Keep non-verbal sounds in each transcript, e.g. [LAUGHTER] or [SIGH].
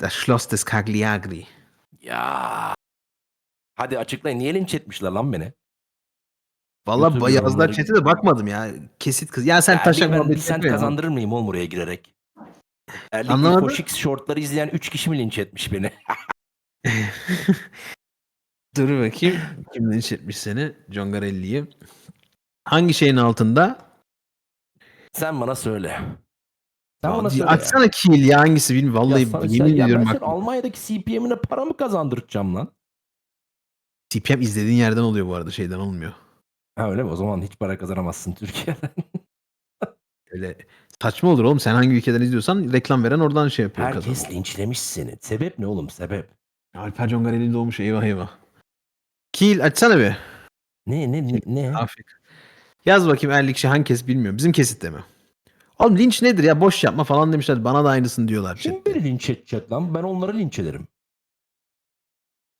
Das Schloss des Cagliari. Ya. Hadi açıklayın. Niye linç etmişler lan beni? Valla Bütün yazdılar yorumları- chat'e de bakmadım ya. Kesit kız. Ya sen Ya taşak bir ben muhabbeti yapıyorsun. kazandırır mıyım oğlum oraya girerek? Erlik Anlamadım. Koşik shortları izleyen 3 kişi mi linç etmiş beni? [LAUGHS] [LAUGHS] Dur bakayım. Kim linç etmiş seni? John Garelli'yi. Hangi şeyin altında? Sen bana söyle. Sen bana söyle. Açsana kill ya hangisi bilmiyorum. ya. Vallahi Ya yemin ya ediyorum bak. Almanya'daki CPM'ine para mı kazandıracağım lan? CPM izlediğin yerden oluyor bu arada şeyden olmuyor. Ha öyle mi? O zaman hiç para kazanamazsın [LAUGHS] Türkiye'den. Öyle saçma olur oğlum. Sen hangi ülkeden izliyorsan reklam veren oradan şey yapıyor. Herkes kazanıyor. linçlemiş seni. Sebep ne oğlum sebep? Alper John Garelli doğmuş eyvah eyvah. Kill açsana bir. Ne ne ne? ne? Afiyet. Yaz bakayım erlik şey hangi kesit bilmiyorum. Bizim kesitte mi? Oğlum linç nedir ya boş yapma falan demişler. Bana da aynısını diyorlar. Kim chatte. beni linç edecek lan? Ben onları linç ederim.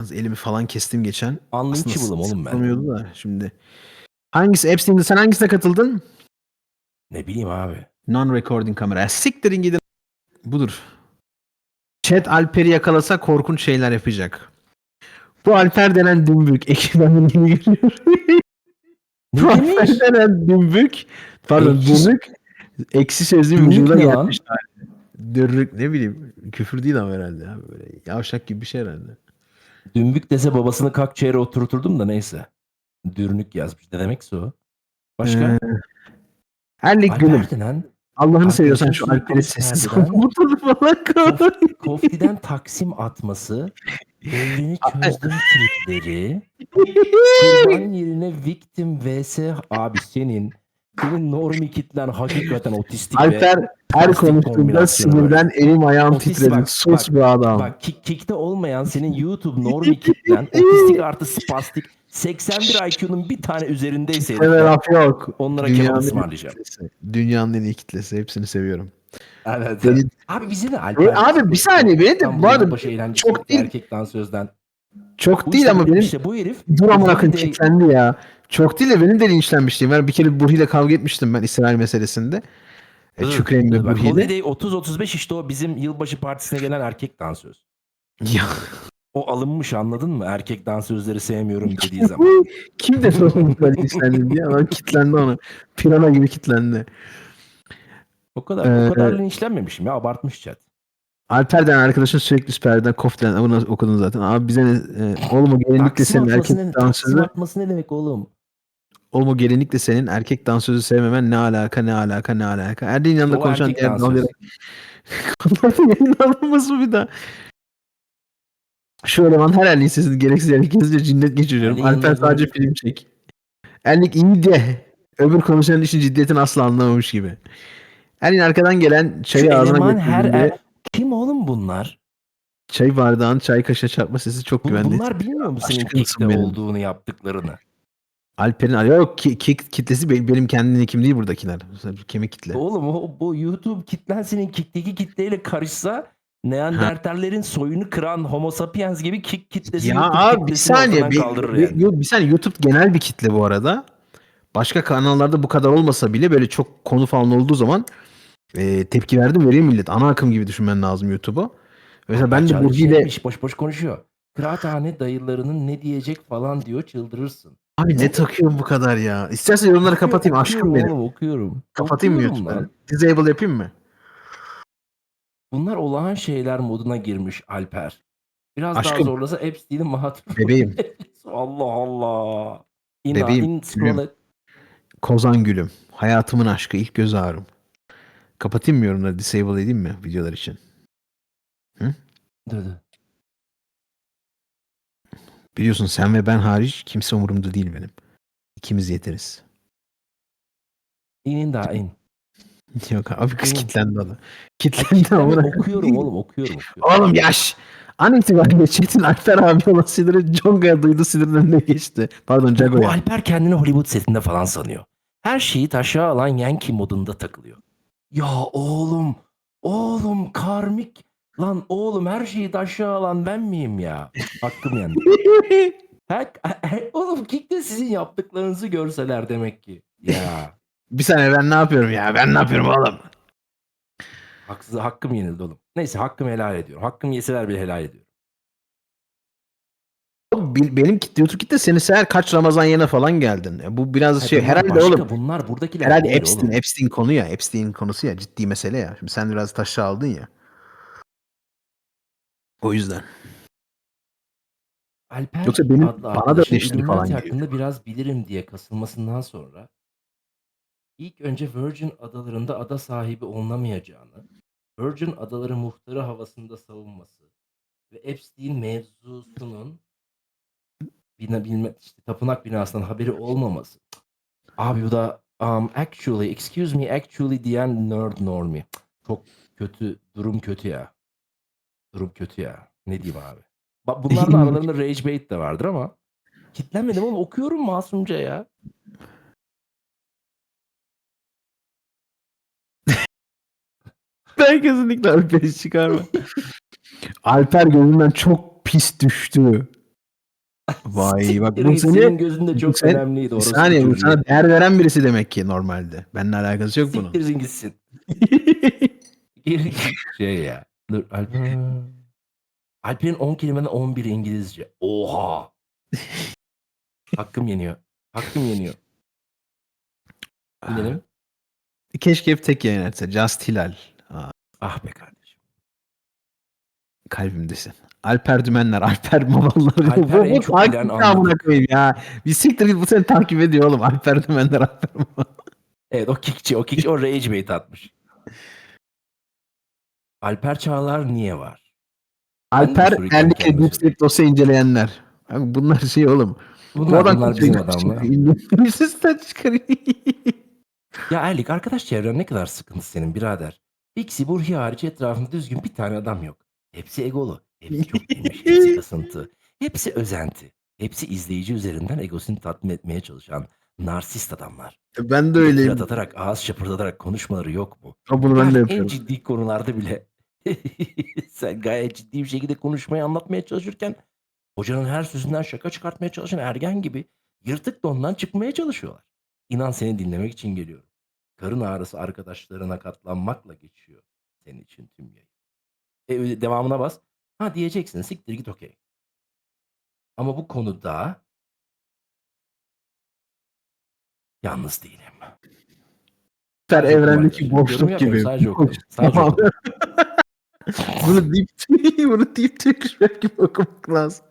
Yalnız Elimi falan kestim geçen. Unlinchable oğlum ben. Sıkılmıyordu da şimdi. Hangisi? Epstein'de sen hangisine katıldın? Ne bileyim abi. Non-recording kamera. Ya Siktirin gidin. Budur. Chat Alper'i yakalasa korkunç şeyler yapacak. Bu Alper denen dümbük. [LAUGHS] Ekibden yeni görüyor. Ne Bu demiş? Alper denen dümbük. Pardon Ekşi- dümbük. Eksi sözlüğün Dümbük vücuduna ne lan? gelmiş. Dürrük ne bileyim. Küfür değil ama herhalde. Ya. Böyle yavşak gibi bir şey herhalde. Dümbük dese babasını kalk yere oturturdum da neyse. Dürnük yazmış. Ne demekse o? Başka? Ee, Erlik gülüm. Alper denen Allah'ını seviyorsan şu sürekli Alper'i sessiz ol. [LAUGHS] falan koy. Kofti'den taksim atması, devrini çözdüm tripleri, [LAUGHS] kurban yerine victim vs abi senin senin normi kitlen hakikaten otistik ve Alper her konuştuğunda sinirden elim ayağım Otistik titredi. bak, Sus bak, bu adam. Bak kick, kickte olmayan senin YouTube normi kitlen otistik artı spastik 81 IQ'nun bir tane üzerindeyse herifler, laf yok. onlara kebap ısmarlayacağım. Dünyanın en iyi kitlesi. Hepsini seviyorum. Evet. Beni- Abi bize de E, Alper. abi bir saniye beni de bu arada çok değil. Erkek dansözden. çok Bu değil işte- ama benim işte bu herif dur amına koyayım Holiday- kitlendi ya. Çok değil de benim de linçlenmişliğim var. Bir kere Burhi ile kavga etmiştim ben İsrail meselesinde. E, Dur, Şükreyn ve Burhi ile. Holiday 30-35 işte o bizim yılbaşı partisine gelen erkek dansöz. Ya, O alınmış anladın mı? Erkek dansözleri sevmiyorum dediği zaman. kim de ben linçlendim diye ama kitlendi ona. Pirana gibi kitlendi. O kadar Ee, o kadar linçlenmemişim ya abartmış chat. Alper denen arkadaşın sürekli süperden koften bunu okudun zaten. Abi bize ne e, oğlum o gelinlikle senin erkek ne, taksim dansözü atması ne demek oğlum? Oğlum o gelinlikle senin erkek dansözü sevmemen ne alaka ne alaka ne alaka. Erdiğin yanında O konuşan diğer dansöz. dalgaları. [LAUGHS] Onların yayınlanmaması bir daha. Şu eleman her erliğin sesini gereksiz yere kesince cinnet geçiriyorum. Erliğin Alper sadece konuş- film çek. Erlik iyi de öbür konuşanın işin ciddiyetini asla anlamamış gibi. Erliğin arkadan gelen Şu çayı ağzına eleman her er... Kim oğlum bunlar? çay bardağın çay kaşığa çarpma sesi çok güvenli. bunlar bilmiyor mu senin olduğunu yaptıklarını? Alper'in yok ki, kick kitlesi benim, benim kendim kim değil buradakiler. Kemik kitle. Oğlum o, bu YouTube kitlen senin kikteki kitleyle karışsa Neandertallerin soyunu kıran Homo sapiens gibi kick kitlesi Ya YouTube abi bir saniye bir, bir- yani. yok, bir saniye YouTube genel bir kitle bu arada. Başka kanallarda bu kadar olmasa bile böyle çok konu falan olduğu zaman e, tepki verdim veriyor millet. Ana akım gibi düşünmen lazım YouTube'u. Mesela ben de Burcu ile boş boş konuşuyor. Kıraathane dayılarının ne diyecek falan diyor çıldırırsın. Abi ne takıyorum bu kadar ya. İstersen yorumları kapatayım aşkım benim. Oğlum, okuyorum. Kapatayım mı Okuyorum. Disable yapayım mı? Bunlar olağan şeyler moduna girmiş Alper. Biraz daha Aşkım. zorlasa Epstein'in mağdur. [LAUGHS] Bebeğim. Allah Allah. İn, Bebeğim, in scroll gülüm. et. Kozan gülüm. Hayatımın aşkı ilk göz ağrım. Kapatayım mı yorumları disable edeyim mi videolar için? Dur, dur. Biliyorsun sen ve ben hariç kimse umurumda değil benim. İkimiz yeteriz. İn in daha in. [LAUGHS] Yok abi kız kitlendi ona. Kitlendi ama. okuyorum oğlum okuyorum. okuyorum. Oğlum yaş. An itibariyle Çetin Alper abi olan siniri Jonga'ya duydu sinirin önüne geçti. Pardon Bu Jago'ya. Alper kendini Hollywood setinde falan sanıyor. Her şeyi taşa alan Yankee modunda takılıyor. Ya oğlum, oğlum karmik. Lan oğlum her şeyi taşa alan ben miyim ya? Hakkım yendi. [LAUGHS] Her, [LAUGHS] oğlum kickte sizin yaptıklarınızı görseler demek ki. Ya. [LAUGHS] Bir saniye ben ne yapıyorum ya? Ben ne yapıyorum oğlum? Haksız, hakkım yenildi oğlum. Neyse hakkımı helal ediyorum. Hakkım yeseler bile helal ediyorum. Bil- Benim kitle YouTube kitle seni sever kaç Ramazan yerine falan geldin. E, Bu biraz şey bunlar herhalde başka, oğlum. Bunlar buradakiler Herhalde değil Epstein, oğlum. Epstein konu ya. Epstein konusu ya ciddi mesele ya. Şimdi sen biraz taşı aldın ya. O yüzden. Alper Yoksa benim- adlı bana da eleştiri falan geliyor. hakkında biraz bilirim diye kasılmasından sonra ilk önce Virgin adalarında ada sahibi olunamayacağını, Virgin adaları muhtarı havasında savunması ve Epstein mevzusunun bina, bilme, işte, tapınak binasından haberi olmaması. Abi bu da um, actually, excuse me, actually diyen nerd normi. Çok kötü, durum kötü ya. Durum kötü ya. Ne diyeyim abi. Bak [LAUGHS] bunların aralarında rage bait de vardır ama kitlenmedim oğlum okuyorum masumca ya. Ben kesinlikle Alper'i çıkarma. [LAUGHS] Alper gözümden çok pis düştü. Vay bak bu git, seni senin gözünde çok sen- önemliydi bir orası. saniye bu sana değer veren birisi demek ki normalde. Benimle alakası yok bunun. Siktirsin gitsin. [LAUGHS] Geri şey ya. Dur Alper. Alper'in 10 kelimeden 11 İngilizce. Oha. Hakkım yeniyor. Hakkım yeniyor. Bilelim. Keşke hep tek yayın etse. Just Hilal. Aa, Ah be kardeşim. kalbimdesin. Alper Dümenler, Alper Mavallar. Alper en bu çok bilen koyayım ya. Bir siktir git bu seni takip ediyor oğlum. Alper Dümenler, Alper Mavallar. Evet o kickçi. O kickçi o rage bait atmış. Alper Çağlar niye var? Alper kendime Deep State dosya inceleyenler. Abi bunlar şey oğlum. Bunlar, adam bunlar bizim adamlar. [LAUGHS] Üstten çıkarıyor. Ya Erlik arkadaş çevren ne kadar sıkıntı senin birader. Pixie Burhi hariç etrafında düzgün bir tane adam yok. Hepsi egolu. Hepsi çok bilmiş. hepsi [LAUGHS] kasıntı. Hepsi özenti. Hepsi izleyici üzerinden egosunu tatmin etmeye çalışan narsist adamlar. ben de öyleyim. tirat atarak, ağız şapırdatarak konuşmaları yok mu? Ama bunu ben de en yapıyorum. ciddi konularda bile [LAUGHS] sen gayet ciddi bir şekilde konuşmayı anlatmaya çalışırken hocanın her sözünden şaka çıkartmaya çalışan ergen gibi yırtık dondan çıkmaya çalışıyorlar. İnan seni dinlemek için geliyorum. Karın ağrısı arkadaşlarına katlanmakla geçiyor senin için tüm yayın. E, devamına bas. Ha diyeceksin siktir git okey. Ama bu konuda yalnız değilim. Sadece evrendeki boşluk gibi. sadece [LAUGHS] okuyorum. Sadece Tamam. [LAUGHS] bunu deep [LAUGHS] bunu deep Türk gibi okumak lazım.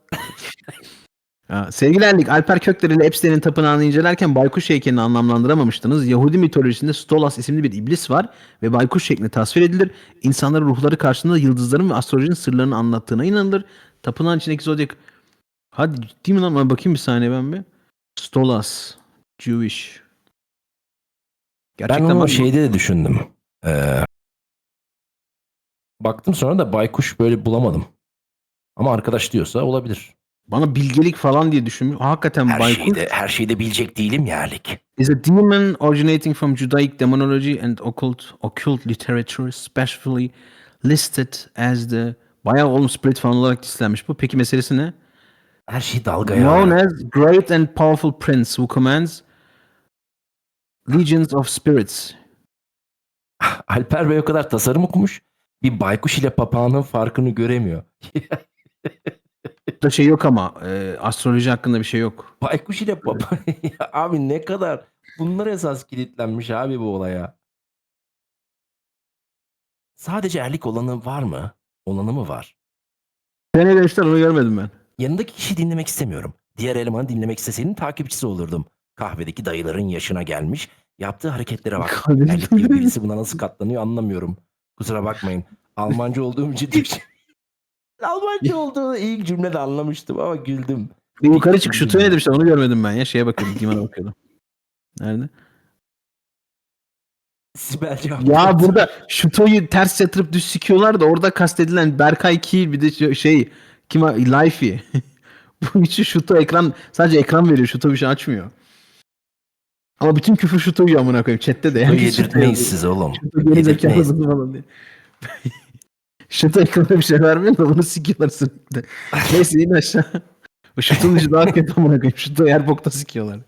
Ha, sevgili Erlik, Alper Kökler ile Epstein'in tapınağını incelerken baykuş heykelini anlamlandıramamıştınız. Yahudi mitolojisinde Stolas isimli bir iblis var ve baykuş şeklinde tasvir edilir. İnsanların ruhları karşısında yıldızların ve astrolojinin sırlarını anlattığına inanılır. Tapınağın içindeki zodyak... Hadi ciddi mi lan? Ben bakayım bir saniye ben bir. Stolas. Jewish. Ben Gerçekten onu var mı? şeyde de düşündüm. Ee, baktım sonra da baykuş böyle bulamadım. Ama arkadaş diyorsa olabilir. Bana bilgelik falan diye düşünmüş. Hakikaten Her baykuş. şeyi de, her şeyi de bilecek değilim ya Erlik. is a demon originating from Judaic demonology and occult occult literature, specially listed as the bayağı oğlum spirit falan olarak listelenmiş bu. Peki meselesi ne? Her şey dalgaya. Known as great and powerful prince who commands legions of spirits. Alper Bey o kadar tasarım okumuş. Bir baykuş ile papağanın farkını göremiyor. [LAUGHS] Burada şey yok ama e, astroloji hakkında bir şey yok. baykuş ile papağan. [LAUGHS] Ya [LAUGHS] abi ne kadar bunlar esas kilitlenmiş abi bu olaya. Sadece erlik olanı var mı? Olanı mı var? Sen ne demişler onu görmedim ben. Yanındaki kişi dinlemek istemiyorum. Diğer elemanı dinlemek istesenin takipçisi olurdum. Kahvedeki dayıların yaşına gelmiş. Yaptığı hareketlere bak. Erlik gibi birisi buna nasıl katlanıyor anlamıyorum. Kusura bakmayın. Almanca olduğum için [LAUGHS] bir şey. Almanca olduğu ilk cümlede anlamıştım ama güldüm. Bir yukarı çık şutu ne demişler onu görmedim ben ya. Şeye bakıyordum. Dimana bakıyordum. Nerede? Sibel cevap Ya burada şutoyu ters yatırıp düz sikiyorlar da orada kastedilen Berkay Kiil bir de şey- kim Lifey. [LAUGHS] Bu üçü şuto ekran sadece ekran veriyor. Şuto bir şey açmıyor. Ama bütün küfür şuto yiyor amına koyayım. Chat'te de. Şuto yedirtmeyiz siz oğlum. Şuto geri zekalı falan diye. [LAUGHS] şuto ekrana bir şey vermiyor da bunu sikiyorlar sürekli. Neyse in aşağı. O şutunun ucu daha kötü amına koyayım. Şuto yer bokta sikiyorlar.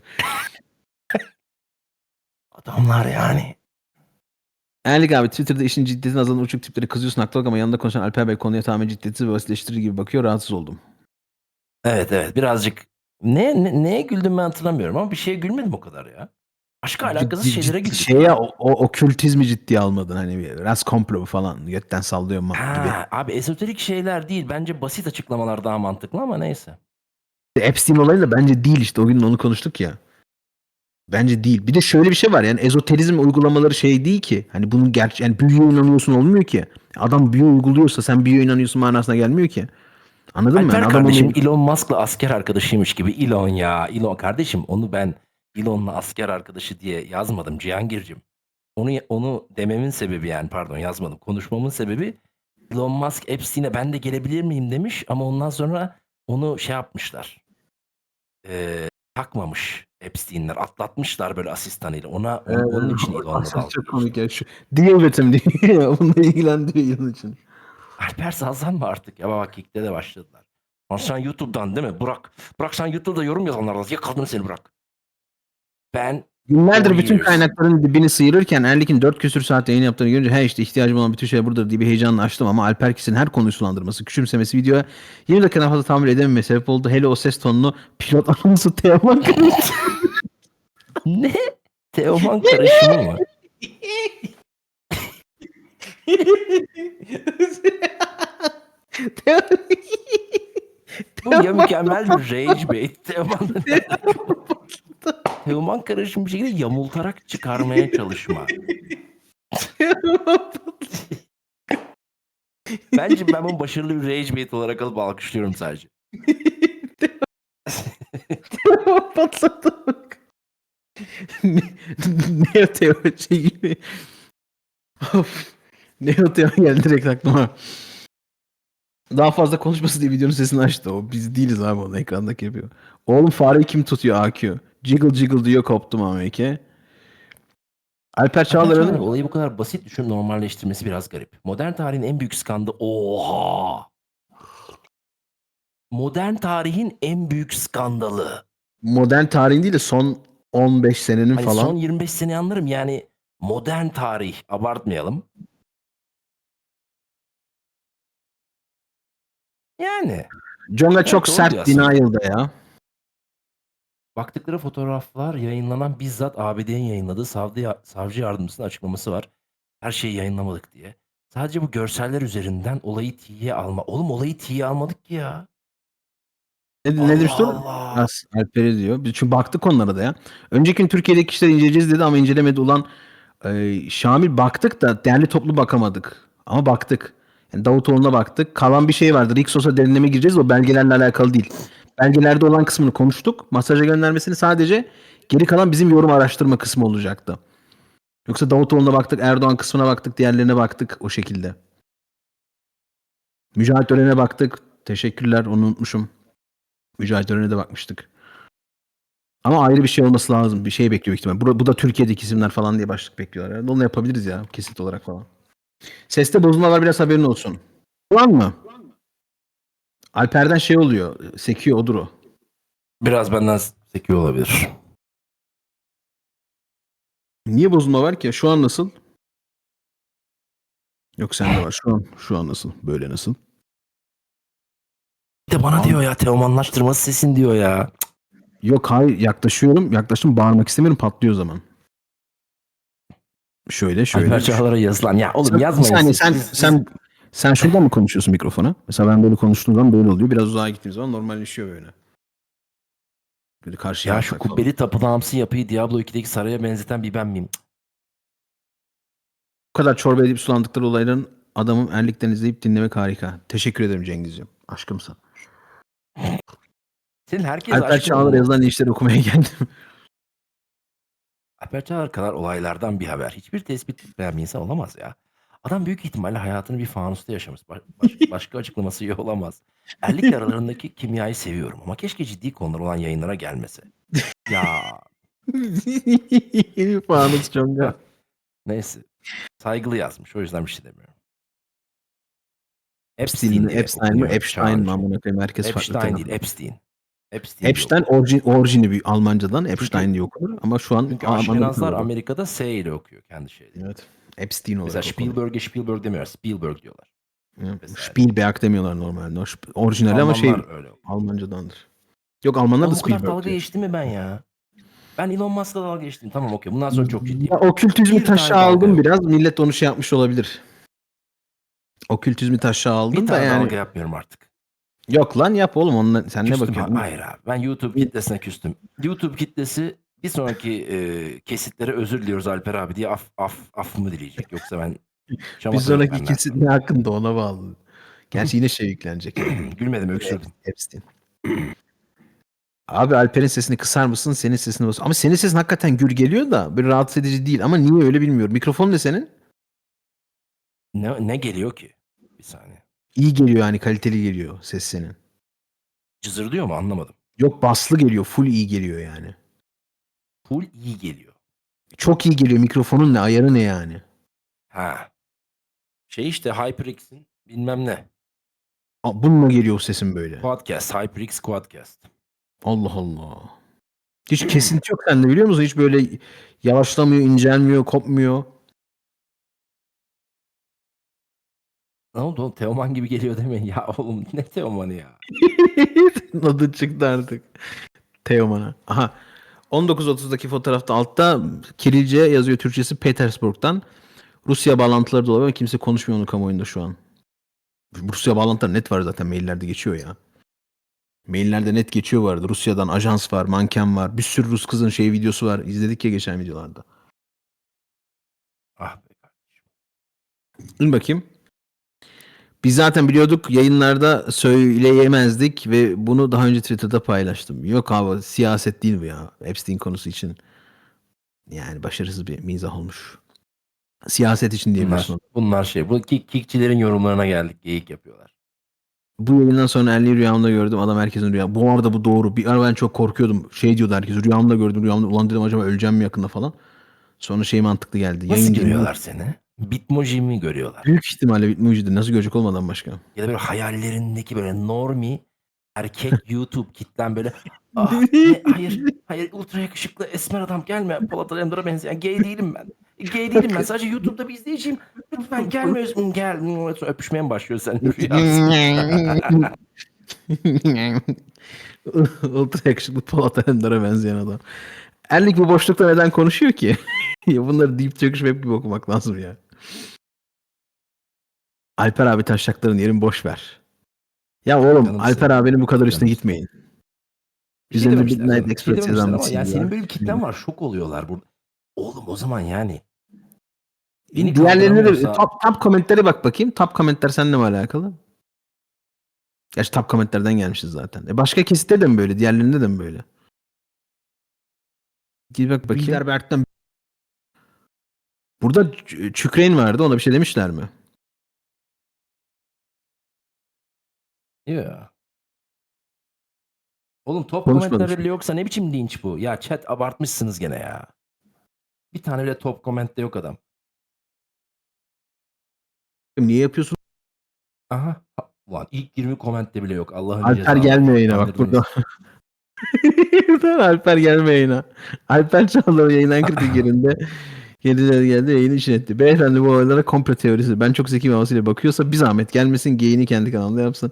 Adamlar yani. Erlik abi Twitter'da işin ciddiyetine azalan uçuk tipleri kızıyorsun haklı ama yanında konuşan Alper Bey konuya tamamen ciddiyetsiz ve basitleştirir gibi bakıyor. Rahatsız oldum. Evet evet birazcık ne, ne neye güldüm ben hatırlamıyorum ama bir şeye gülmedim o kadar ya. Başka alakasız Ciddi- şeylere ciddi güldüm. Şeye o, o okültizmi ciddiye almadın hani bir biraz komplo falan götten sallıyor mu gibi. Ha, abi esoterik şeyler değil. Bence basit açıklamalar daha mantıklı ama neyse. Epstein olayı da bence değil işte o gün onu konuştuk ya. Bence değil. Bir de şöyle bir şey var yani ezoterizm uygulamaları şey değil ki. Hani bunun gerçi yani büyüye inanıyorsun olmuyor ki. Adam büyü uyguluyorsa sen büyüye inanıyorsun manasına gelmiyor ki. Anladın mı? Alper Yani adam kardeşim onu- Elon Musk'la asker arkadaşıymış gibi. Elon ya. Elon kardeşim onu ben Elon'la asker arkadaşı diye yazmadım Cihangir'cim. Onu onu dememin sebebi yani pardon yazmadım. Konuşmamın sebebi Elon Musk Epstein'e ben de gelebilir miyim demiş ama ondan sonra onu şey yapmışlar. Ee, takmamış Epstein'ler. Atlatmışlar böyle asistanıyla. Ona onun, onun için Elon'la dalga çok komik ya. Şu, deal with him diye. [LAUGHS] Bununla ilgilendiriyor yıl için. Alper Sazan mı artık? Ya bak Kick'te de başladılar. Lan sen YouTube'dan değil mi? Bırak. Bırak sen YouTube'da yorum yazanlardan. Yakaladım seni bırak. Ben Günlerdir bütün kaynakların dibini sıyırırken Erlik'in 4 küsür saat yayın yaptığını görünce he işte ihtiyacım olan bütün şeyler burada diye bir heyecanla açtım ama Alper Kis'in her konuyu sulandırması, küçümsemesi videoya 20 dakikadan fazla tahammül edememeye sebep oldu. Hele o ses tonunu pilot anonsu Teoman ne? Teoman karışımı mı? Bu ya mükemmel bir rage bait. Teoman'ın [LAUGHS] Teoman karışımı bir şekilde yamultarak çıkarmaya çalışma. [LAUGHS] Bence ben bunu başarılı bir rage bait olarak alıp alkışlıyorum sadece. patladı [LAUGHS] bak. ne, ne Teo şey gibi. Of. Neo Teo geldi direkt aklıma. Daha fazla konuşması diye videonun sesini açtı o. Biz değiliz abi onu ekrandaki yapıyor. Oğlum fareyi kim tutuyor AQ? Jiggle jiggle diyor koptum AMK. Alper Çağlar'ın olayı bu kadar basit düşün normalleştirmesi biraz garip. Modern tarihin en büyük skandalı oha. Modern tarihin en büyük skandalı. modern tarihin değil de son 15 senenin Hani falan. son 25 sene anlarım yani modern tarih abartmayalım. Yani Jonga çok doğru sert denial'da ya. baktıkları fotoğraflar yayınlanan bizzat ABD'nin yayınladığı savcı, savcı yardımcısının açıklaması var. Her şeyi yayınlamadık diye. Sadece bu görseller üzerinden olayı tiye alma. Oğlum olayı tiye almadık ki ya. Ne, ne demişti Alper'i diyor. Biz çünkü baktık onlara da ya. Önceki gün Türkiye'deki kişileri inceleyeceğiz dedi ama incelemedi ulan e, Şamil baktık da değerli toplu bakamadık. Ama baktık. Yani Davutoğlu'na baktık. Kalan bir şey vardı. Rixos'a derinleme gireceğiz. O belgelerle alakalı değil. Belgelerde olan kısmını konuştuk. Masaja göndermesini sadece geri kalan bizim yorum araştırma kısmı olacaktı. Yoksa Davutoğlu'na baktık, Erdoğan kısmına baktık, diğerlerine baktık o şekilde. Mücahit Tören'e baktık. Teşekkürler, onu unutmuşum. Mücahit Tören'e de bakmıştık. Ama ayrı bir şey olması lazım. Bir şey bekliyor ihtimal. Bu, bu da Türkiye'deki isimler falan diye başlık bekliyorlar. Onu yapabiliriz ya kesit olarak falan. Seste bozulma var biraz haberin olsun. Var mı? Alper'den şey oluyor. Sekiyor odur o. Biraz benden sekiyor olabilir. Niye bozulma var ki? Şu an nasıl? Yok sende var. Şu an şu an nasıl? Böyle nasıl? Bir de bana diyor ya Teomanlaştırması sesin diyor ya. Yok hayır yaklaşıyorum. Yaklaştım bağırmak istemiyorum patlıyor o zaman. Şöyle şöyle. Alper Çağlar'a yazılan. Ya oğlum Sen- bir yazmayın. sen Siz- sen sen şuradan mı konuşuyorsun mikrofona? Mesela ben böyle konuştuğum zaman böyle oluyor. Biraz uzağa gittiğim zaman normalleşiyor böyle. Böyle karşıya Ya şu kubbeli tapınağımsı yapıyı Diablo 2'deki saraya benzeten bir ben miyim? Bu kadar çorba edip sulandıkları olayların adamım erlikten izleyip dinlemek harika. Teşekkür ederim Cengizciğim. Aşkımsın. Senin herkes Alper Çağlar yazılan işleri okumaya [LAUGHS] geldim. Alper Çağlar kadar olaylardan bir haber. Hiçbir tespit etmeyen bir insan olamaz ya. Adam büyük ihtimalle hayatını bir fanusta yaşamış. Ba- baş- [LAUGHS] başka açıklaması iyi olamaz. Erlik aralarındaki kimyayı seviyorum ama keşke ciddi konular olan yayınlara gelmese. Ya [LAUGHS] Fanus Çonga. [LAUGHS] neyse. Saygılı yazmış. O yüzden bir şey demiyorum. Epstein, diye Epstein mi? okunuyor Epstein mi? Amına koyayım herkes farklı. Epstein değil, Epstein. Epstein. Epstein orijin, orijini bir Almancadan Epstein diye okunur ama şu an Çünkü okunuyor. Amerika'da S ile okuyor kendi şeyleri. Evet. Epstein olarak. Mesela. Spielberg'e Spielberg demiyorlar. Spielberg diyorlar. Mesela. Spielberg demiyorlar normalde. Orijinali ama şey öyle. Almancadandır. Yok Almanlar Ama da bu kadar Spielberg dalga diyor. geçtim mi ben ya? Ben Elon Musk'la dalga geçtim. Tamam okey. Bundan sonra çok ciddiyim. Ya, okültizmi Bir tane taşa dalga aldım biraz. Millet onu şey yapmış olabilir. Okültizmi taşa aldım Bir da tane yani. dalga yapmıyorum artık. Yok lan yap oğlum onunla sen ne Küstüm. bakıyorsun? Hayır abi. Ben YouTube kitlesine küstüm. YouTube kitlesi bir sonraki e, kesitlere özür diliyoruz Alper abi diye af, af, affımı dileyecek. Yoksa ben [LAUGHS] Bir şamata sonraki yüklenmem. kesit ne hakkında ona bağlı. Gerçi yine şey yüklenecek. [CLEARS THROAT] Gülmedim öksürdüm. Epstein. Abi Alper'in sesini kısar mısın? Senin sesini bas. Ama senin sesin hakikaten gür geliyor da böyle rahatsız edici değil. Ama niye öyle bilmiyorum. Mikrofon ne senin? Ne, ne geliyor ki? İyi geliyor yani kaliteli geliyor ses senin. Cızırdıyor mu anlamadım. Yok baslı geliyor. Full iyi geliyor yani. Full iyi geliyor. Çok iyi geliyor. Mikrofonun ne? Ayarı ne yani? Ha. Şey işte HyperX'in bilmem ne. Aa, Bununla geliyor sesin böyle. Podcast. HyperX Quadcast. Allah Allah. Hiç kesinti yok sende biliyor musun? Hiç böyle yavaşlamıyor, incelmiyor, kopmuyor. Ne oldu oğlum? Teoman gibi geliyor demeyin. Ya oğlum ne Teoman'ı ya? [LAUGHS] Adı çıktı artık. Teoman'a. Aha. 19.30'daki fotoğrafta altta Kirilce yazıyor Türkçesi Petersburg'dan. Rusya bağlantıları da ama kimse konuşmuyor onu kamuoyunda şu an. Rusya bağlantıları net var zaten maillerde geçiyor ya. Maillerde net geçiyor arada. Rusya'dan ajans var, manken var. Bir sürü Rus kızın şey videosu var. İzledik ya geçen videolarda. Ah be kardeşim. Dur bakayım. Biz zaten biliyorduk yayınlarda söyleyemezdik ve bunu daha önce Twitter'da paylaştım. Yok abi siyaset değil bu ya. Epstein konusu için yani başarısız bir mizah olmuş. Siyaset için Bunlar, diyebilirsin. onu. bunlar şey. Bu kick, kickçilerin yorumlarına geldik. Geyik yapıyorlar. Bu yayından sonra Erli'yi rüyamda gördüm. Adam herkesin rüya. Bu arada bu doğru. Bir ara ben çok korkuyordum. Şey diyordu herkes rüyamda gördüm rüyamda. Ulan dedim acaba öleceğim mi yakında falan. Sonra şey mantıklı geldi. Nasıl Yayın görüyorlar seni? Bitmoji mi görüyorlar? Büyük ihtimalle bitmeyecekti. Nasıl görecek olmadan başka. Ya da böyle hayallerindeki böyle normi erkek [LAUGHS] YouTube kitlen böyle [LAUGHS] ah, ne, hayır hayır ultra yakışıklı esmer adam gelme Polat Alemdar'a benzeyen gay değilim ben. Gay değilim ben sadece YouTube'da bir izleyiciyim. Lütfen gelme Özgün gel. Öpüşmeye mi başlıyor sen? [LAUGHS] Ultra yakışıklı Polat Alemdar'a benzeyen adam. Erlik bu boşlukta neden konuşuyor ki? ya bunları Deep Turkish Web gibi okumak lazım ya. Alper abi taşakların yerini boş ver. Ya oğlum Canım Alper abinin bu kadar üstüne Canım gitmeyin. Bir şey Üzerinde dememişler, Midnight bir şey Express dememişler yazan ya senin böyle bir kitlen var şok oluyorlar burada. Oğlum o zaman yani. Beni Diğerlerine de top, top komentlere bak bakayım. Top komentler seninle mi alakalı? Gerçi top komentlerden gelmişiz zaten. E başka kesitte de mi böyle? Diğerlerinde de mi böyle? Gir bak bakayım. Bilmiyorum. Burada Çükreyn vardı. Ona bir şey demişler mi? Ya. Oğlum top Konuşmadım komentler şimdi. bile yoksa ne biçim linç bu? Ya chat abartmışsınız gene ya. Bir tane bile top komentte yok adam. Niye yapıyorsun? Aha. Ha- Ulan ilk 20 komentte bile yok. Allah'ın Alper gelmiyor yayına bak burada. [LAUGHS] Alper gelme yayına. Alper Çağlar yayından kritik yerinde. [LAUGHS] Geldi geldi yayını için etti. Beyefendi bu olaylara komplo teorisi. Ben çok zeki bir havasıyla bakıyorsa bir zahmet gelmesin geyini kendi kanalında yapsın.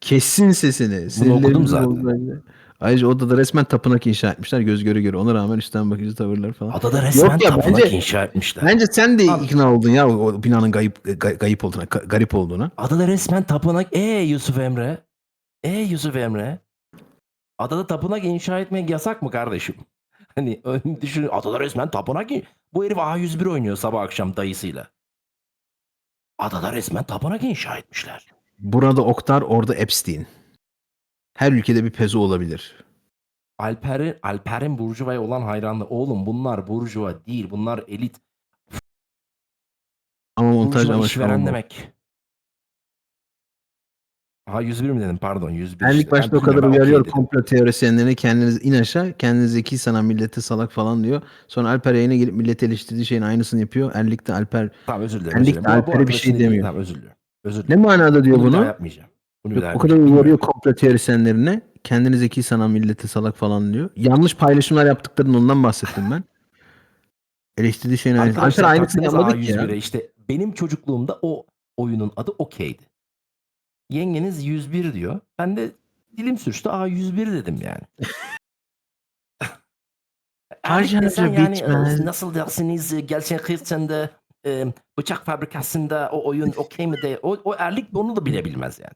Kessin sesini. Sinirlerimizi okudum zaten. Ayrıca odada resmen tapınak inşa etmişler. Göz göre göre. Ona rağmen üstten bakıcı tavırlar falan. Adada resmen Yok ya, tapınak bence- inşa etmişler. Bence sen de Abi- ikna oldun ya o, binanın gayip, gay- gayip olduğuna, ga- garip olduğuna. Adada resmen tapınak. E Yusuf Emre. E Yusuf Emre. Adada tapınak inşa etmek yasak mı kardeşim? Hani ön- düşün adada resmen tapınak. in- Bu herif A101 oynuyor sabah akşam dayısıyla. Adada resmen tapınak inşa etmişler. Burada Oktar, orada Epstein. Her ülkede bir pezo olabilir. Alper'in Alper'in Burjuva'ya olan hayranlığı. Oğlum bunlar Burjuva değil. Bunlar elit. Ama montaj Burjuva ama işveren demek. Aha 101 mi dedim pardon 101 Ben ilk işte. başta Ben o kadar uyarıyor dedim. komplo teorisyenlerine kendiniz in aşağı, kendiniz zeki sana millete salak falan diyor. Sonra Alper yayına gelip millete eleştirdiği şeyin aynısını yapıyor. Erlik'te Alper Tamam özür dilerim. Lig de dilerim. Alper'e bir şey değil. demiyor. Tamam özür diliyorum. Özür ne dilerim. manada diyor Bunu bunu? yapmayacağım. Bunu daha O kadar uyarıyor komplo teorisyenlerine. Kendini zeki sanan millete salak falan diyor. Yanlış paylaşımlar yaptıklarının ondan bahsettim ben. [LAUGHS] Eleştirdiği şeyin aynısı. Alper aynısını taktınız yapmadık ya. A101'e. İşte benim çocukluğumda o oyunun adı okeydi. Yengeniz 101 diyor. Ben de dilim sürçtü A101 dedim yani. [LAUGHS] Harcanca desen yani bitmez. e, nasıl dersiniz gerçekten de e, bıçak fabrikasında o oyun okey mi de o, o erlik onu da bile [LAUGHS] bilmez yani.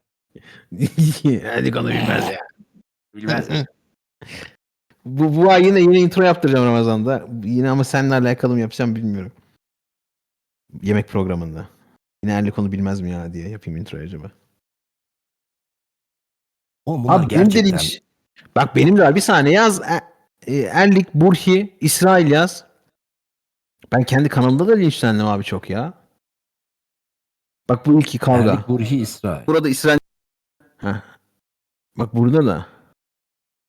Hadi konu bilmez ya. Bilmez yani. [LAUGHS] Bu, bu ay yine yine intro yaptıracağım Ramazan'da. Yine ama seninle alakalı mı yapacağım bilmiyorum. Yemek programında. Yine Erlik onu bilmez mi ya diye yapayım introyu acaba. Oğlum bunlar Abi benim de gerçekten linç. Bak benim de var. Bir saniye yaz. E- e, Erlik, Burhi, İsrail yaz. Ben kendi kanalımda da linçlendim abi çok ya. Bak bu iki kavga. Erlik Burhi İsrail. Burada İsrail... Heh. Bak burada da.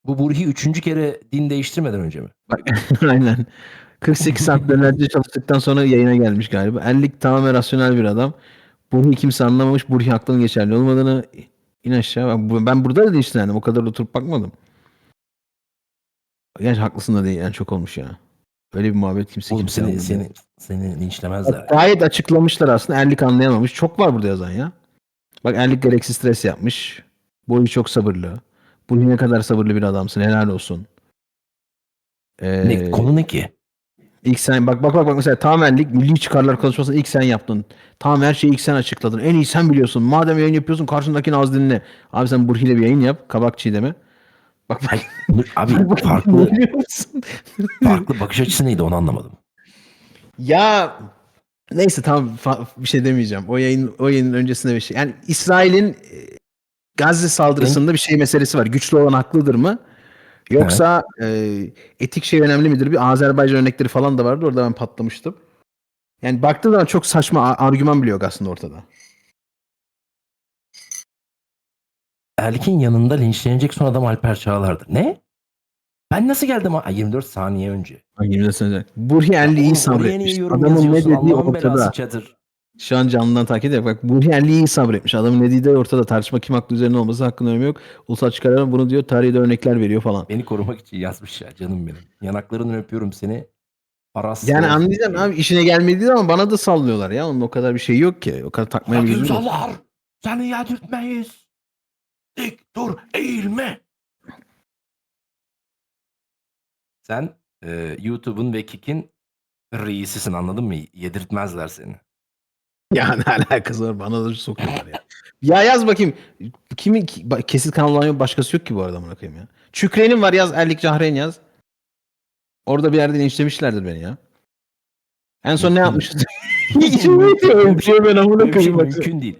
Bu Burhi üçüncü kere din değiştirmeden önce mi? [LAUGHS] Aynen. 48 saat [LAUGHS] dönerci çalıştıktan sonra yayına gelmiş galiba. Erlik tamamen rasyonel bir adam. Burhi kimse anlamamış. Burhi hakkının geçerli olmadığını in aşağı. Bu- Ben burada da değiştirdim. O kadar oturup bakmadım. Gerçi haklısın da değil. Yani çok olmuş ya. Öyle bir muhabbet kimse Oğlum kimse seni, anlamıyor. seni, seni linçlemezler. Gayet açıklamışlar aslında. Erlik anlayamamış. Çok var burada yazan ya. Bak Erlik gereksiz stres yapmış. Boyu çok sabırlı. Burhi ne kadar sabırlı bir adamsın. Helal olsun. Ee, Ne, konu ne ki? İlk sen bak bak bak bak mesela tamamen lig milli çıkarlar konuşmasını ilk sen yaptın. Tamam her şeyi ilk sen açıkladın. En iyi sen biliyorsun. Madem yayın yapıyorsun karşındakini az dinle. Abi sen Burhi ile bir yayın yap. Kabak çiğdeme. Bak bak. Abi [LAUGHS] farklı farklı bakış açısı neydi onu anlamadım. ya neyse fa- bir şey demeyeceğim. O yayın o yayının öncesinde bir şey. Yani İsrail'in e, Gazze saldırısında bir şey meselesi var. Güçlü olan haklıdır mı? Yoksa e, etik şey önemli midir? Bir Azerbaycan örnekleri falan da vardı. Orada ben patlamıştım. Yani baktığın zaman çok saçma argüman biliyor aslında ortada. Erlik'in yanında linçlenecek son adam Alper Çağlar'dır. Ne? Ben nasıl geldim? ha? Ay, 24 saniye önce. Ay, yemin ederim. Burhi Erli iyi sabretmiş. Adamın ne dediği ortada. çadır. Şu an canlıdan takip ediyor. Bak Burhi Erli iyi sabretmiş. Adamın ne dediği de ortada. Tartışma kim haklı üzerine olması hakkında önemi yok. Ulusal çıkarlar bunu diyor. Tarihi de örnekler veriyor falan. Beni korumak için yazmış ya canım benim. Yanaklarından öpüyorum seni. Parası Yani anlayacağım abi işine gelmediği zaman bana da sallıyorlar ya. Onun o kadar bir şey yok ki. O kadar takmaya bir lüzum yok. Sakıncalar. Seni yedirtmeyiz. Dik dur eğilme. Sen e, YouTube'un ve Kik'in reisisin anladın mı? Yedirtmezler seni. [LAUGHS] Ya ne alakası var? Bana da sokuyorlar ya. [LAUGHS] ya yaz bakayım. Kimin kesit kanal olan yok. Başkası yok ki bu arada amına koyayım ya. Çükre'nin var yaz. Erlik Cahren yaz. Orada bir yerde linçlemişlerdir beni ya. En son ne yapmışız? [LAUGHS] Hiç unutmuyorum. Bir şey ben amına koyayım. mümkün değil.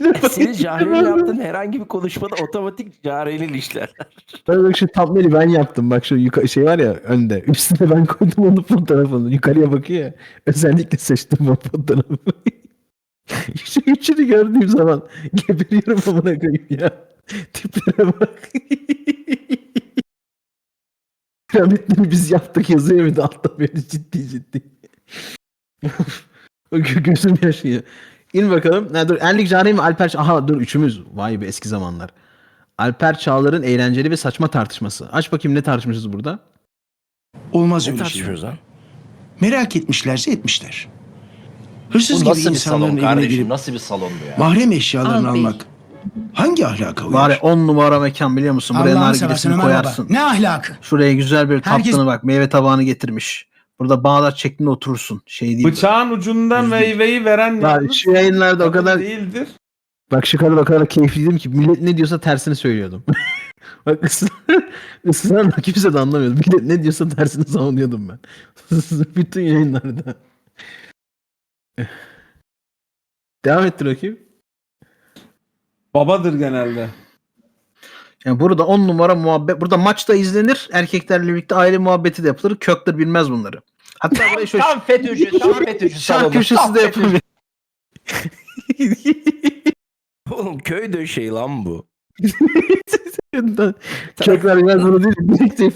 Bak. Senin Cahre'yle yaptığın herhangi bir konuşmada otomatik Cahre'yle linçler. Bak bak şu thumbnail'i ben yaptım. Bak şu yuka- şey var ya önde. Üstüne ben koydum onun fotoğrafını. Yukarıya bakıyor ya. Özellikle seçtim bu fotoğrafı. Şu üçünü gördüğüm zaman geberiyorum amına koyayım ya. Tiplere bak. Piramitleri biz yaptık yazıyor bir de altta böyle ciddi ciddi. Gözüm yaşıyor. İn bakalım. Ha, dur Erlik Cahreyn mi Alper Ç- Aha dur üçümüz. Vay be eski zamanlar. Alper Çağlar'ın eğlenceli ve saçma tartışması. Aç bakayım ne tartışmışız burada. Olmaz Ne öyle şey. Merak etmişlerse etmişler. Hırsız Bu gibi nasıl bir insanların salon evine kardeşim? girip Nasıl bir salon bu ya? mahrem eşyalarını Al bey. almak hangi ahlaka uyar? Bari 10 numara mekan biliyor musun? Buraya Allah'ını seversen nargilesini Ömer koyarsın. baba. Ne ahlakı? Şuraya güzel bir Herkes- tatlını bak. Meyve tabağını getirmiş. Burada Bağdat şeklinde oturursun. Şey değil. Bıçağın ucundan meyveyi veren Ya yalnız şu yayınlarda o kadar değildir. bak şu kadar o kadar keyifliydim ki millet ne diyorsa tersini söylüyordum. [LAUGHS] bak ısrar, ısrarla kimse de anlamıyordu. Millet ne diyorsa tersini savunuyordum ben. [LAUGHS] Bütün yayınlarda. Devam ettir bakayım. Babadır genelde. Yani burada 10 numara muhabbet. Burada maç da izlenir. Erkeklerle birlikte aile muhabbeti de yapılır. Kökler bilmez bunları. Hatta buraya şöyle Tam FETÖ'cü, tam FETÖ'cü şark salonu. köşesi tam de FETÖ'cü. yapılır. [LAUGHS] Oğlum köy döşeği lan bu. [LAUGHS] Kökler bilmez bunu değil. Direkt şey,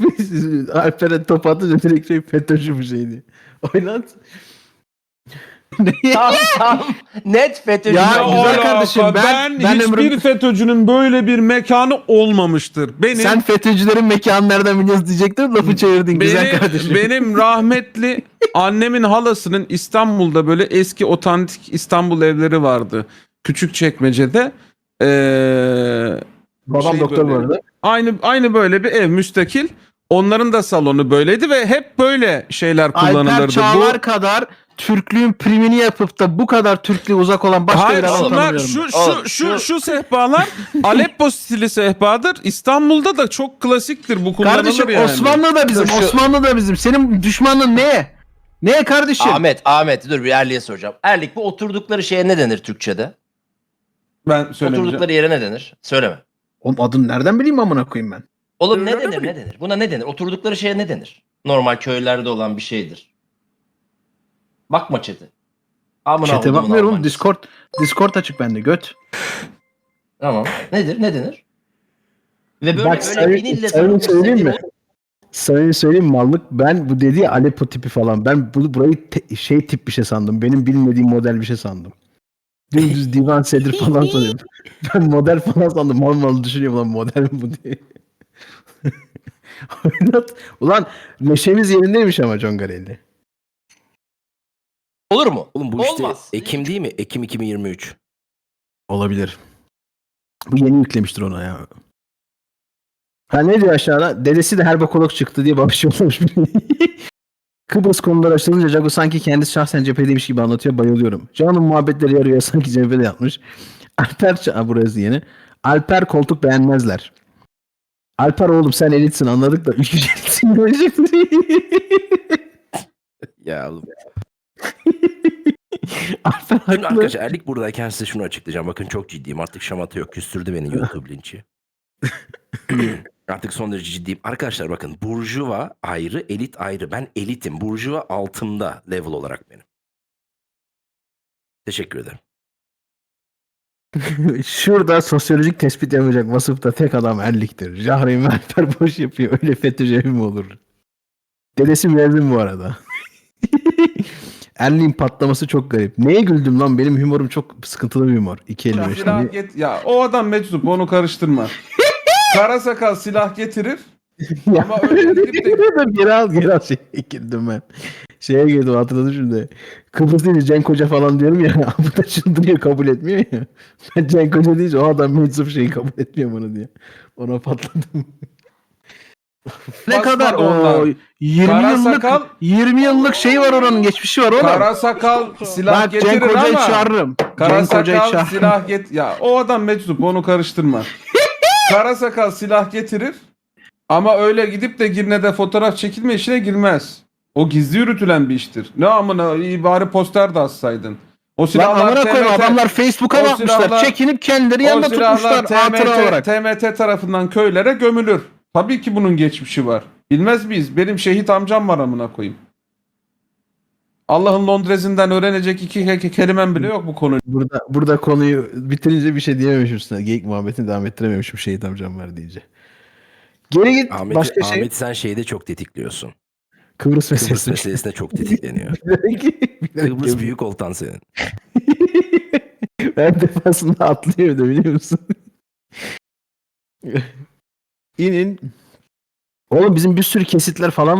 Alper'e top atınca direkt şey FETÖ'cü bir şeydi. Oynat. Tam tam net FETÖ'cü. Ya, Ne güzel alaka? kardeşim, ben- ben hiçbir ömrüm- FETÖ'cünün böyle bir mekanı olmamıştır. Benim Sen FETÖ'cülerin mekanı nereden biliyorsun diyecektim lafı çevirdin güzel benim, kardeşim. benim [LAUGHS] rahmetli annemin halasının İstanbul'da böyle eski otantik İstanbul evleri vardı. Küçük çekmecede. Ee, Babam şey doktor böyle- arada. aynı aynı böyle bir ev müstakil. Onların da salonu böyleydi ve hep böyle şeyler kullanılırdı. Alper Çağlar Bu kadar Türklüğün primini yapıp da bu kadar Türklüğe uzak olan başka Hayır bir adam şunlar tanımıyorum. şu şu şu şu- şu sehpalar [LAUGHS] Aleppo stili sehpadır. İstanbul'da da çok klasiktir bu kullanılır Kardeşim yani. Osmanlı da bizim, Şu- Osmanlı da bizim. Senin düşmanın ne? Ne kardeşim? Ahmet, Ahmet dur bir Erlik'e soracağım. Erlik bu oturdukları şeye ne denir Türkçe'de? ben söylemeyeceğim. Oturdukları yere ne denir? Söyleme. Oğlum adını nereden bileyim amına koyayım ben? Oğlum ne denir ne denir? Buna ne denir? Oturdukları şeye ne denir? Normal köylerde olan bir şeydir. Bakma chat'e. Amına Çete kodumun bakmıyorum oğlum. Discord Discord açık bende göt. Tamam. Nedir? Ne denir? Ve böyle Bak, böyle vinille söyleyeyim mi? Sana söyleyeyim mallık. Ben bu dediği Aleppo tipi falan. Ben bu, burayı te- şey tip bir şey sandım. Benim bilmediğim model bir şey sandım. Dümdüz [LAUGHS] divan sedir falan sanıyorum. [LAUGHS] Ben model falan sandım. Mal mal düşünüyorum lan model mi bu diye. [LAUGHS] Oynat. Ulan neşemiz yerindeymiş ama John Garelli. Olur mu? Oğlum bu işte Olmaz. Ekim değil mi? Ekim 2023. Olabilir. Bu yeni yüklemiştir ona ya. Ha ne diyor aşağıda? Dedesi de herbakolog çıktı diye babiş yollamış. [LAUGHS] Kıbrıs konuları açılınca Jago sanki kendisi şahsen cephedeymiş gibi anlatıyor. Bayılıyorum. Can'ın muhabbetleri yarıyor sanki cephede yapmış. Alper ha, burası yeni. Alper koltuk beğenmezler. Alper oğlum sen elitsin anladık da ülkücü elitsin. Ya oğlum. [LAUGHS] [LAUGHS] Alper Şimdi haklı. arkadaşlar Erlik buradayken size şunu açıklayacağım. Bakın çok ciddiyim. Artık şamata yok. Küstürdü beni YouTube linçi. [LAUGHS] Artık son derece ciddiyim. Arkadaşlar bakın burjuva ayrı, elit ayrı. Ben elitim. Burjuva altımda level olarak benim. Teşekkür ederim. [LAUGHS] Şurada sosyolojik tespit yapacak vasıfta tek adam erliktir. Jahreyn Alper boş yapıyor. Öyle FETÖ'cü mi olur? Dedesi mezun bu arada. Erliğin patlaması çok garip. Neye güldüm lan? Benim humorum çok sıkıntılı bir humor. 2.55. Silah get ya o adam meczup onu karıştırma. [LAUGHS] Kara sakal silah getirir Ya. ama öyle gidip de [LAUGHS] geri al geri al şeye girdim ben. Şeye girdim hatırladım şimdi. Kıbrıs deyince Cenk Hoca falan diyorum ya. [LAUGHS] Bu da çıldırıyor kabul etmiyor ya. Ben Cenk Hoca deyince o adam meczup şeyi kabul etmiyor bunu diye. Ona patladım. Ne kadar o onlar. 20 Kara yıllık sakal- 20 yıllık şey var oranın geçmişi var oğlum. kara sakal silah Bak Cenk getirir Hoca'yı ama çağırırım. kara Cenk Hoca'yı sakal çağırırım. silah get ya o adam meczup onu karıştırma. [LAUGHS] kara sakal silah getirir ama öyle gidip de Girne'de fotoğraf çekilme işine girmez. O gizli yürütülen bir iştir. Ne amına iyi bari poster de assaydın. O Lan silahlar amına koyayım TMT adamlar Facebook'a o bakmışlar. silahlar- Çekinip kendileri O yanında silahlar tutmuşlar hatıra olarak. TMT, TMT tarafından köylere gömülür. Tabii ki bunun geçmişi var. Bilmez miyiz? Benim şehit amcam var amına koyayım. Allah'ın Londrez'inden öğrenecek iki ke- kelimem bile yok bu konuda. Burada burada konuyu bitirince bir şey diyememişim sana. Geyik muhabbetini devam ettirememişim şehit amcam var deyince. Geri git Ahmet, başka şey. Ahmet sen şeyde çok tetikliyorsun. Kıbrıs Kıbrıs meselesi. meselesinde çok tetikleniyor. [LAUGHS] Kıbrıs büyük oltan senin. [LAUGHS] Her defasında atlıyor da biliyor musun? İnin. Oğlum bizim bir sürü kesitler falan